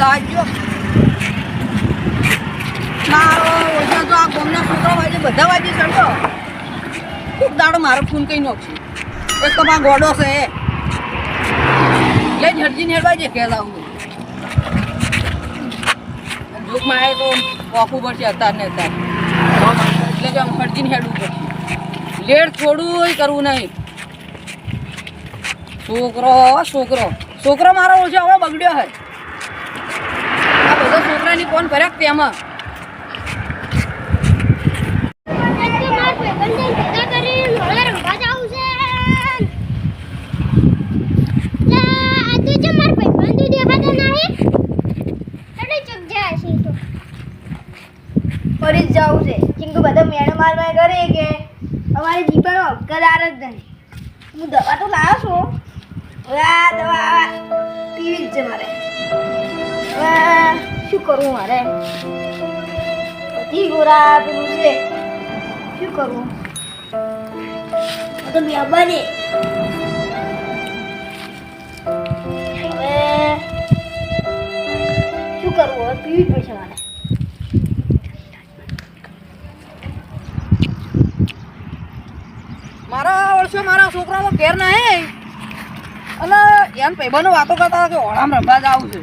લાગ્યો ના ઓછા આ ગોમના છોકરા વાજે બધા વાજે ચડતો દાડો મારો ફોન કઈ નાખશે. એક તો માં ગોડો છે. એટલે ઝડજીને હેડવા જે કે લાવું દુઃખમાં આવે તો પડશે અત્યાર ને અત્યાર. એટલે કે આમ હરજીને હેડવું પડશે. લેટ થોડું કરવું નહીં. છોકરો છોકરો. છોકરો મારો ઓછો હવે બગડ્યો હે. આ બધા છોકરાની કોણ કર્યા તેમાં ફરી બધા મેળો મારવા કરે કે અમારી દીપાનો હક્કદાર જ નહીં હું દવા તો લાવ્યો છું આ દવા જ છે મારે. શું કરવું મારે? બધી ગોરા છે. શું કરવું તો બને શું કરવું હવે જ પડશે મારે. મારા વર્ષે મારા છોકરાનો ઘેર ના હે અને એમ ભાઈબંધો વાતો કરતા કે ઓળામ રમવા જ આવું છે.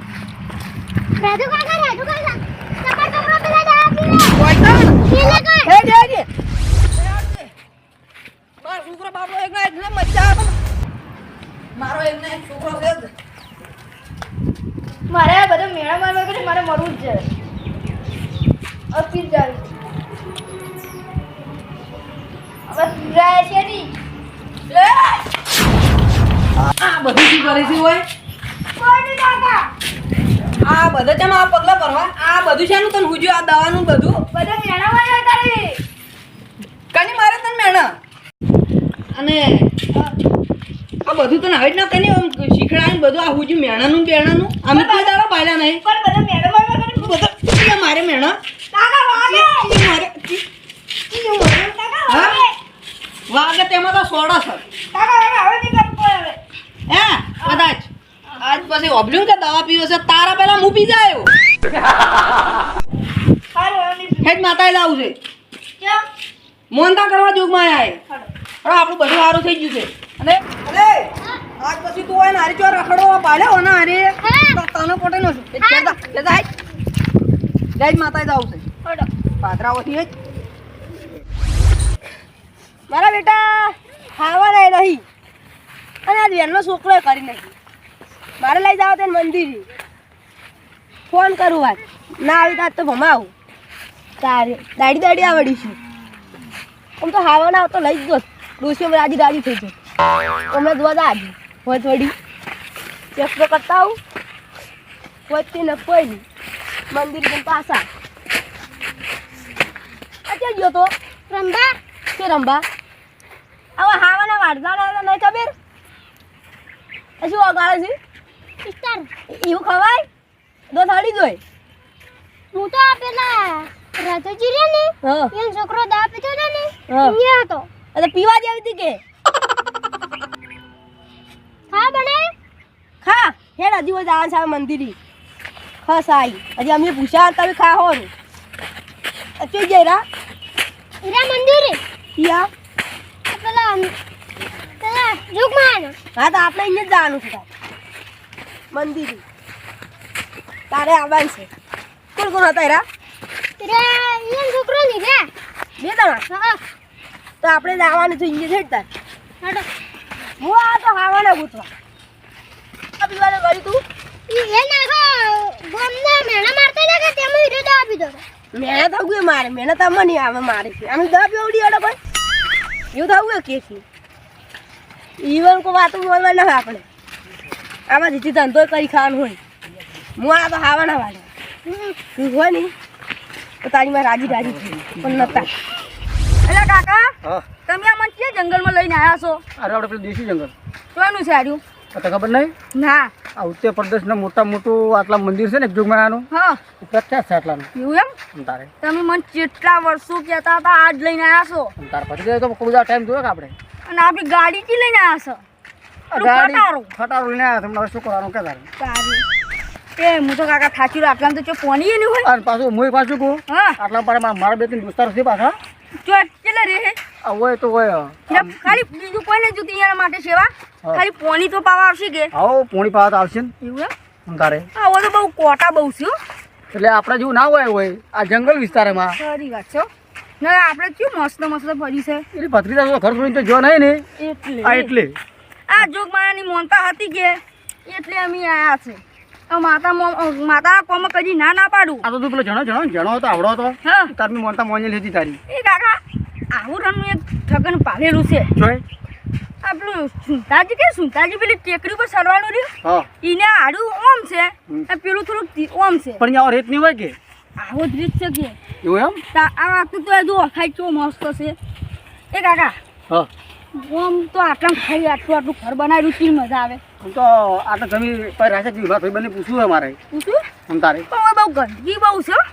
રાજુ કાકા રાજુ કાકા પેલા કોઈ. છોકરો એક ના એક ને મજા આવે મારો એક ને છોકરો છે મારે બધું મેળા મારવા કરે મારે મરવું જ છે. અપી જાય બધું શું કરે છે? કોઈ કાકા આ બધા ચમ આ પગલા ભરવા? આ બધું છે તને હુજ્યું આ દવાનું બધું? બધા મેણા હોય કરે કની મારે તને મેણા? અને આ બધું તને હવે જ ના કની આમ શીખડાયું બધું આ હુજ્યું મેણાનું મેણાનું અમે કોઈ દાડા પાડ્યા નહીં. પણ બધા મેળા મારવા બધા મારે મેણા? મારે વાગે. તેમાં તો સોડા કાકા હવે નહીં કરવું કોઈ હવે હે કદાચ. આજ પછી ઓબલ્યું કે દવા પીવો છે તારા પહેલા હું પી જાય હેડ માતાએ લાવું છે. મોનતા કરવા જોગમાં આયા હાલો. હવે આપણું બધું સારું થઈ ગયું છે. અને અરે આજ પછી તું હોય ને હારી ચો રખડો પાડ્યો ને હારી. તો તને પોતે નો જય માતાએ જાવ છે. હડો. પાદરા ઓછી જ મારા બેટા ખાવા નહીં અને આ બેનનો છોકરો કરી નાખી મારે લઈ જાવ તેને મંદિર. ફોન કરું વાત ના આવી તાત તો ભમાવું. તારે દાડી દાડી આવડીશું. આમ તો હાવાના તો લઈ જ દો ડોસી રાજી રાજી થઈ જાય હમણાં જા આજે. હોય થોડી ચેક તો કરતા આવું. વચ્ચે ને કોઈ મંદિર પણ પાસા અત્યારે ગયો તો? રંબા કે રંબા હવે હાવાના વાડતા નહીં ખબર? એ શું વગાડે છે? સિસ્ટર એવું ખવાય? દો થાળી જોઈ હું તો આ પેલા રાધાજી રે ને એનો છોકરો દા પીતો હતો ને. અહીંયા હતો. એટલે પીવા જેવી આવી કે? ખા બને ખા. હે હજી હોય જવાનું છે હવે મંદિરી. ખસ આઈ હજી અમે પૂછ્યા તમે ખા હો ચઈ જઈ રા? હીરા મંદિરે? યા પેલા જુગમાન. હા તો આપણે અહીંયા જ જવાનું છે. મંદિર. તારે આવવાનું છે. કોણ કોણ હતા એરા? રે એનો છોકરો ની રે. બે જણા? તો આપણે જવાનું છે અહીંયા છે તાર. હું આ તો ખાવાના ગૂંથવા આ પીવાનું કરી તું? એ નાખો ગોમના મેણા મારતા હતા તેમાં થવું મારે. મહેનત આમાં નહીં આવે મારે. છે અમે દવા પીવડી અડો કોઈ એવું થવું કે છે. ઈવન કોઈ વાતો બોલવા ના હોય આપણે. આમાં જીતી ધંધો કરી ખાવાનું હોય. હું આ તો ખાવાના વાળે. તું હોય ને તો તારી માં રાજી રાજી થઈ પણ નતા. એટલે કાકા તમે આ મને કે જંગલમાં લઈને આવ્યા છો? અરે આપણે પેલું દેશી જંગલ. કોનું છે આર્યું? તો ખબર નહીં? ના. આ ઉત્તર પ્રદેશના મોટા મોટું આટલા મંદિર છે ને જોગમાયાનું હા. પ્રખ્યાત છે આટલાનું? એવું એમ? તારે. તમે મને કેટલા વર્ષો કહેતા હતા આજ લઈને આવ્યા છો. તાર પછી તો કોઈ ટાઈમ જોયો કે આપણે? અને આપણી ગાડીથી લઈને આવ્યા છો. ગાડી ખટારું. લઈને આવ્યા તમને શું કરવાનું કે તારે? એ હું તો કાકા થાચી રહ્યો આટલા તો પોની એની હોય અને પાછું હું પાછું કહું? હા. આટલા પર મારા બે ત્રણ દોસ્તાર છે પાછા. જો કેટલા રે હોય તો હોય. ખાલી બીજું કોઈ નહીં જોતું એના માટે સેવા. ખાલી પોની તો પાવા આવશે કે? હા પોણી પાવા તો આવશે ને. એવું એમ? તારે આવો તો બહુ કોટા બહુ છે એટલે આપણે જેવું ના હોય હોય. આ જંગલ વિસ્તારમાં. સારી વાત છે. ના આપણે શું મસ્ત મસ્ત ફરી છે. એટલે ભત્રીજા ઘર છોડીને તો જો નહીં ને? એટલે. આ એટલે. આ જોગમાયાની મોનતા હતી કે એટલે અમે આયા છે. માતા માતા કોમ કદી ના ના પાડું. આ તો તું પેલો જણો જણો જણો હતો આવડો હતો. હા. તારની મોનતા મોની લીધી તારી. એ કાકા આવું રણનું એક ઠગન પાલેલું છે. જોઈ આપણું સુંતાજી કે સુંતાજી પેલી ટેકરી પર સરવાનું રહ્યું? એને આડું ઓમ છે. પેલું થોડુંક ઓમ છે. પણ અહીંયા રેત નહીં હોય કે? આવો જ રીત છે કે. એવું એમ? તા- આ વાતું તો જો ખાઈ ચો મસ્ત છે. એ કાકા હા. ઓમ તો આટલા ખાઈ આટલું આટલું ઘર બનાવ્યું છે મજા આવે? હું તો આટલા જમી પછી રાશે વિભાગ ભાઈ બને પૂછવું છે મારે. પૂછું આમ તારે. પણ બહુ ગંદકી બહુ છે હો.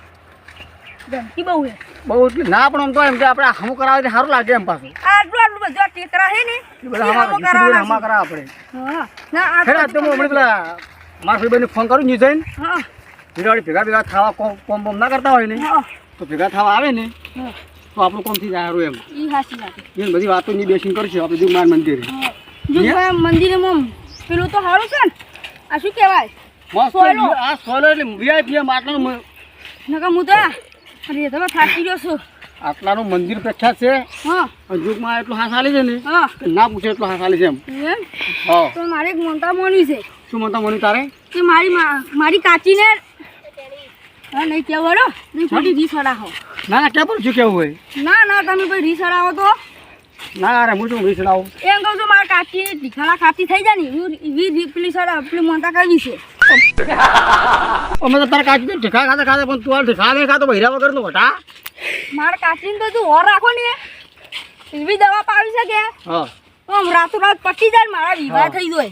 ગંદકી બહુ છે. બહુ એટલે ના પણ આમ તો એમ કે આપણે હમું કરાવે સારું લાગે એમ પાછું. આટલું આટલું બધું ટેકરા છે ને હમા કરાવવાના હમા છે. કરાવે આપણે હા ના આ તો હું હમણાં પેલા મારા ભાઈ બંને ફોન કરું ન્યૂઝ જઈને હા. હીરાવાળી ભેગા ભેગા ખાવા કોમ કોમ બોમ ના કરતા હોય ને તો ભેગા થવા આવે ને તો આપણું કોમ થઈ જાય એમ. એ બધી વાતો ની બેસીને કરશે આપણે જુગમાન મંદિર. મંદિરે પેલું તો સારું છે ને. આ શું કહેવાય? મસ્ત. આ સોલો એટલે વીઆઈપી નકા હું તો અરે તમે થાકી ગયો છું. આટલાનું મંદિર પ્રખ્યાત છે. જુગમાં એટલું હાથ હાલી છે ને ના પૂછે એટલું હાથ હાલી છે એમ. તો મારે એક મોની છે. શું મની તારે? કે મારી મારી કાચીને હા નહીં કેવું હડો? નહીં ખોટી રીસ હડાવો ના ના ક્યાં પર શું કેવું હોય? ના ના તમે કોઈ રીસ હડાવો તો? ના અરે હું શું વિસડાવું એમ કહું છું મારા કાચી ઢીખાડા ખાતી થઈ જાય ને રીપલી સડા પેલી સર પેલી મોનતા કરવી છે. અમે તો તારા કાકી ઠેકા ખાતા ખાતા પણ તું આ નહીં ખાતો ભૈરા વગર નો હટા મારા કાચીને તો તું ઓર રાખો ને એવી દવા પાવી શકે? હા. તો રાતો રાત પટી જાય મારા વિવાહ થઈ જાય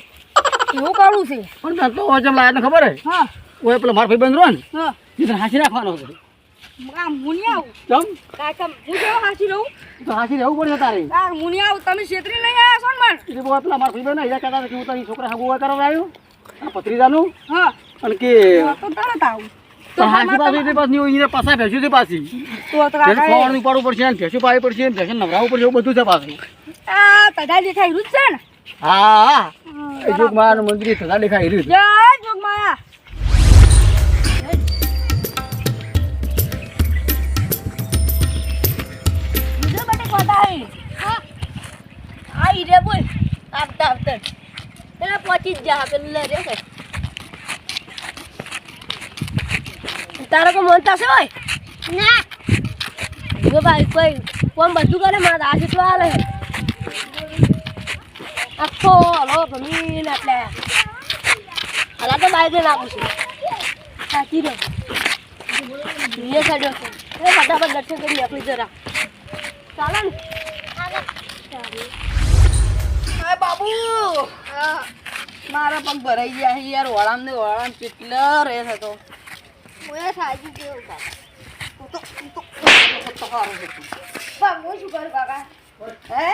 એવું કરું છે. પણ તો વચમ લાયા ને ખબર હે? હા. ઓય પેલો મારો ભાઈ બંધ રહ્યો ને હા. એ તને હાંસી રાખવાનો છે. આ મુની આવું? કેમ? કાકા હું કેવો હાસી રહું તો હાંસી રહેવું પડશે તારે. આ મુની આવું તમે છેતરી લઈ આવ્યા છો ને મને એટલે બહુ પેલા મારા ભાઈ બંધ અહીંયા કહેતા હતા કે હું તારી છોકરા હાગુ કરવા આવ્યો. આ પત્રીજાનું હા. અને કે તો તરત આવું. તો હાંસી પાછી એટલે પાછી એને પાછા ભેંસ્યું છે પાછી. તો તો ભેંસ કાકા ખવાડવું પાડવું પડશે અને ભેંસું પાવી પડશે અને ભેંસું નવરાવવું પડશે એવું બધું છે પાછું. આ તધા દેખાય રહ્યું છે ને? હા હા. એ જોગ માનું મંદિર થતા દેખાય રહ્યું છે. જય જોગમાયા. આ ઈ રે બોલ. આપતા આપતા પેલા પહોંચી જ જા પેલું લે રે તારો કોઈ મોનતા છે હોય ના. જો ભાઈ કોઈ કોણ બધું કરે મારા આ જેટલો હાલે આખો હલો ભમીન એટલે. હલા તો બાઈક નાખું છું. સાચી રહ્યો એ સાઈડ એ ફટાફટ દર્શન કરી આપણી જરા. ચાલે ને. આ બાબુ! મારા પગ ભરાઈ ગયા છે યાર વળામ ને વળામ કેટલો રે થતો હું સાજી કેવું કા તું તો તું તો તું તો હારું છે તું. પણ હું શું કરું કાકા? હે?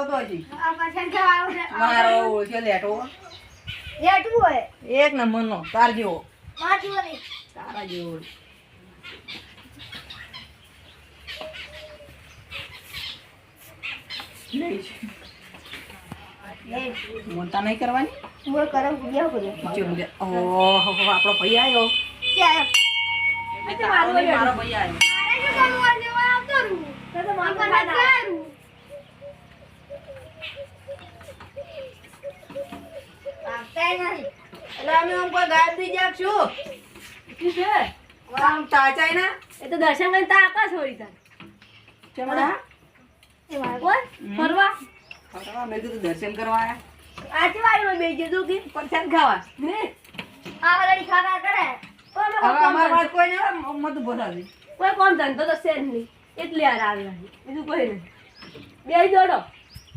આવતો હજી. આ પાછળ જવા આવશે. મારો ઓળખ્યો લેટો લેટું હોય. એક નંબરનો તાર જેવો. નહીં. તારા જેવો. મોનતા નહીં કરવાની? હું કરમ બીજા બધું નીચે ઊંઘે. ઓહો આપણો ભાઈ આવ્યો મારો ભાઈ આવ્યો મારે શું કરવું આવતો રહું. તો તો મારે પાછળ જવાનું. આપતાય નહીં એટલે અમે આમ કોઈ ગાયબ થઈ ગયા છું શું? છે? આમ ચાચાય ના. એ તો દર્શન કરીને તા આકાશ વળી તાર ચમડા? એ મારે ફરવા? ફરવા મેં કીધું દર્શન કરવા આયા. આચી વાળીમાં બેસી જતું કે. પરસાદ ખાવા. ને આ વાળી ખાવા કરે. કોઈ હવે અમારા ધંધો- કોઈ નહીં મત બોલાવી કોઈ કોણ ધંધો તો છે જ નહીં. એટલે યાર આવી આવી બીજું કોઈ નહીં. બે જોડો.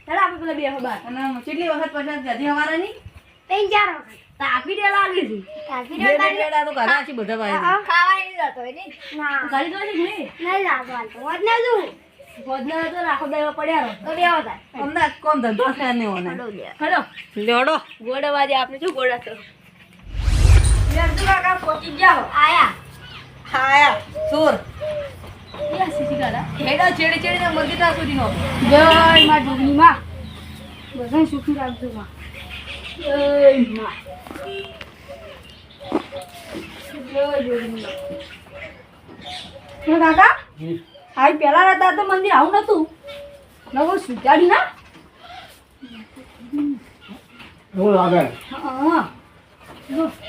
ચાલ આપણે પેલા બે હવા અને કેટલી વખત પરસાદ ગાધી હવારાની ત્રણ ચાર વખત તાપી દે લાગી હતી. કાફી બે બે તો ગાધા છે બધા પાસે ખાવા નહીં જતો ને. ના. ખાલી તો નહીં? નહીં લાગવા તો હોત ને શું ભોજના તો રાખો દેવા પડ્યા રહો. તો બેવો થાય. અમદાવાદ કોમ ધંધો છે નહીં હોને ખરો લેવડો. ગોડાવાદી આપણે શું ગોડા તો વેરજુ કાકા પહોંચી જાઓ આયા. આયા. સુર હેડા છેડી છેડીને મરગીટા જય માં સુખી રાખજો માં. કાકા? હા પેલા રહેતા તો મંદિર આવું નતું. નવો સુધારી ના? એવું લાગે હા.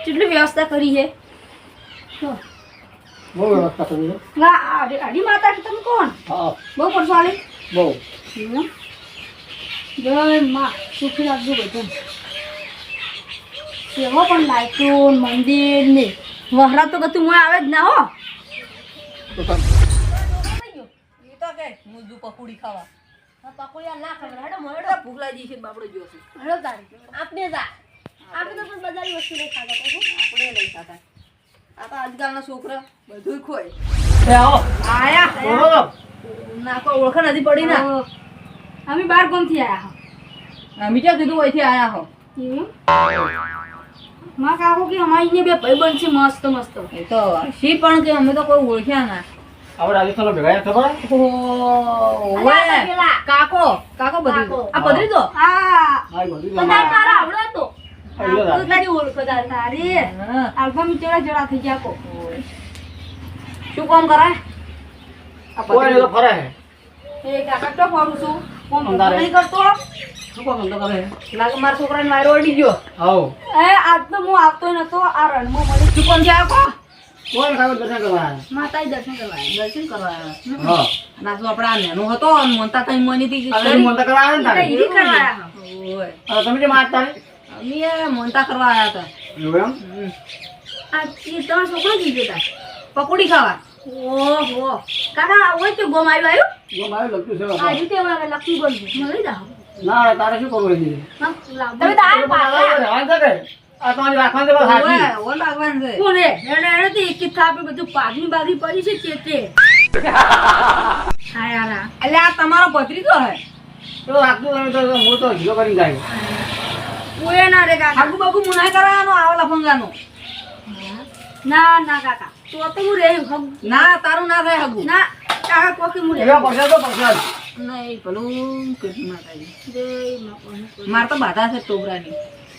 કેટલી વ્યવસ્થા કરી છે? બહુ વ્યવસ્થા કરી છે. ના આડી આડી માતા તમે કોણ? બહુ પરસાળી બહુ. જય માં. સુખી રાખજો બધું એમાં પણ લાઈટો મંદિર ને વહરા તો કતું મોય આવે જ ના હો. તો તમે ઈ તો કે મુજુ પકોડી ખાવા. પકોડિયા ના ખબર હેડો મોડો ભૂખ લાગી છે બાપડો જો છે. હેડો તારી આપણે જા. આપણે તો પણ બધાની વસ્તુ નહીં ખાતા આપણે લઈ ખાતા. આ તો આજકાલના છોકરા બધું ખોય. એ આવો. આયા. બોલો. ઓળખ નથી પડી ના. અમે બાર ગામથી આયા અમે ક્યાં કીધું અહીંથી આયા હો. હો માં કાકો કે અમારી ને બે ભાઈ છે મસ્ત મસ્ત. એ તો શી પણ કે અમે તો કોઈ ઓળખ્યા ના. આપણે રાજસ્થાન ભેગા થયા ખબર? ઓવે. કાકો કાકો બધી આ બધી તો હા. હા બધું તારા આવડો તો તારી ઓળખો તારી. આલ્ફા મી જરા જરા થઈ ગયા કો શું કામ કરાય આ કોઈ ફરે. એ કાકા તો ફરું છું. કોણ નહીં કરતો. શું કામ ધંધો કરે? લાગે મારા છોકરાને મારો અડી ગયો. આવો. એ આજ તો હું આવતો નતો આ રણમાં મળી શું છે આ કો કોઈ ખાવ દર્શન કરવા. માતાજી દર્શન કરવા. દર્શન કરવા. હા. ના તો આપડા નેનો હતો અને મોનતા કઈ મની થી તમે મોનતા કરવા આવ્યા ને એટલે કરવા આવ્યા. ઓય. તમે જે માગતા અમે મોનતા કરવા આવ્યા હતા. એવું એમ? આ ઈ તમારો છોકરો કીધું તા. પકોડી ખાવા. ઓહો. કાકા ઓય તો ગોમ આવ્યું આવ્યો? જો મારે છે બાપા. આજે તે ઓલા લખી મળી જાવ ના તારે શું કરવું છે તમે તો આ પાછા રહેવાનું છે કે? આ તમારી રાખવાનું છે બસ હાચી. ઓય, ઓય લાગવાનું છે કોને એને એને તો એક એક થાપે બધું પાઘની બાધી પડી છે ચેતે હા એટલે આ તમારો ભત્રીજો હે? તો રાખતું તો તો હું તો હીરો કરીને જાય. ઓય ના રે કાકા. આગુ બાગુ મુનાય કરવાનો આવેલા ફંગાનો ના ના કાકા. તો તો હું રહી હમ. ના તારું ના થાય હગુ ના કાકા કોકી રહી એવા તો. નહીં કૃષ્ણ માતાજી. મારે તો બાધા છે ટોબરાની.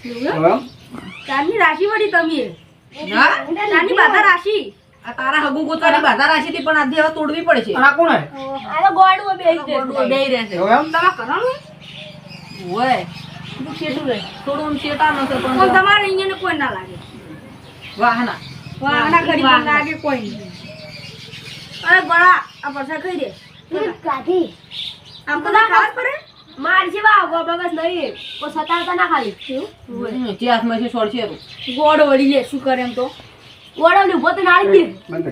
એવું રાશિ વળી તમે? હા બાધા રાશિ? આ તારા હગુ ગોતાની બાધા રાખી હતી પણ આજે હવે તોડવી પડશે આ કોણ આ ગોડું બે ગોડું બેય રહેશે. એવું એમ? તમે કરવાનું? ઓય તું શેઠું રહે. થોડું આમ શેટા પણ પણ તમારે અહીંયા કોઈ ના લાગે. વાહના. વાહના ઘડી લાગે કોઈ નહીં. અરે બળા આ પરસા ખાઈ દે. કાઢી આમ તો ના ખાવા જ પડે? માર છે બા ગોબા બસ નહીં. કોઈ સતાવતા ના ખાલી. ઇતિહાસમાં છે છોડશે છે ગોળ વળી લે શું કરે એમ તો? ગોળ ઊભો તો નાળી દે.